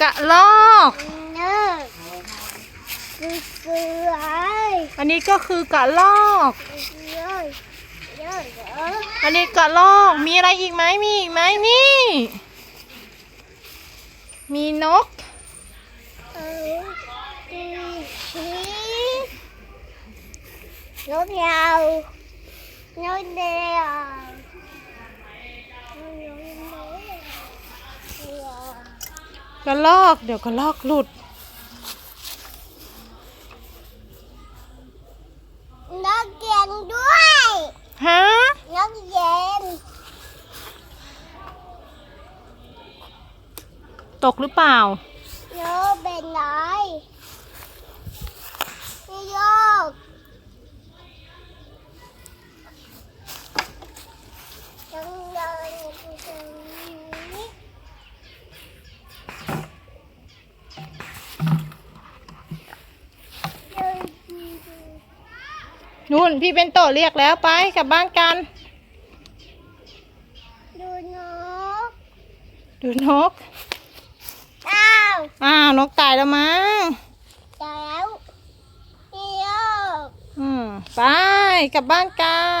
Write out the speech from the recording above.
กระลอก เนอคือเสืออันนี้ก็คือกระลอก เยอะเยอะเยอะอันนี้กระลอก มีอะไรอีกไหมมีอีกไหมนี่ มีนก เออดีชีนกยาวนกเดียวนกเดียว กระลอก เดี๋ยวกระลอกหลุด นกเย็นด้วยฮะนกเย็นตกหรือเปล่า นกเป็นไรพี่โยกจังเลยตรงนี้ นู่นพี่เป็นโตเรียกแล้วไปกลับบ้านกัน ดูนก ดูนก อ้าว อ้าวนกตายแล้วมั้งแล้วพี่โยกอืมไปกลับบ้านกัน